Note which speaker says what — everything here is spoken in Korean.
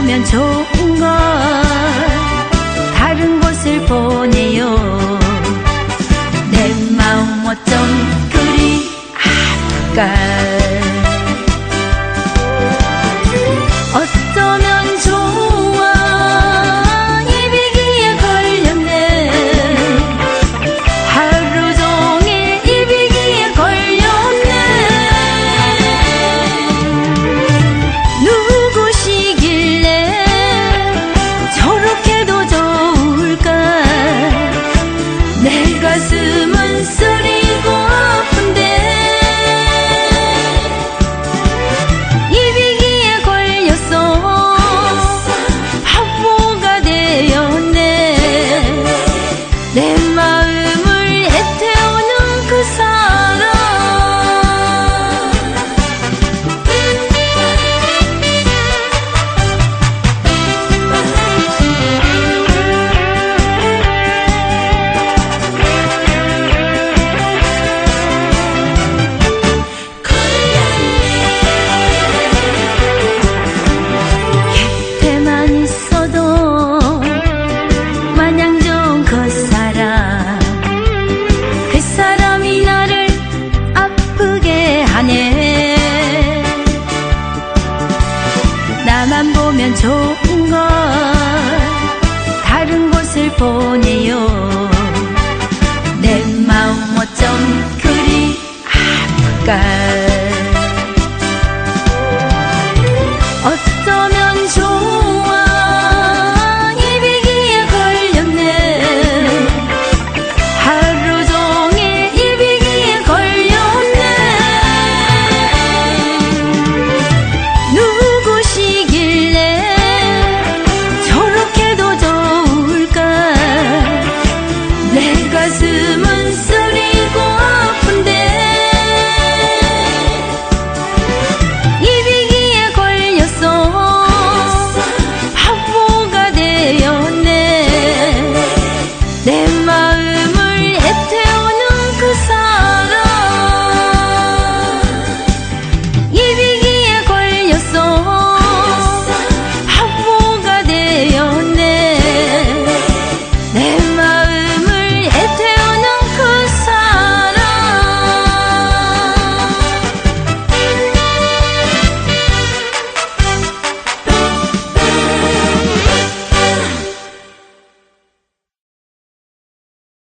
Speaker 1: 보면 좋은 걸. 다른 곳을 보내요. 내 마음 어쩜 그리 아플까. 가슴은 쓰리고 나만 보면 좋은 걸. 다른 곳을 보내요 们。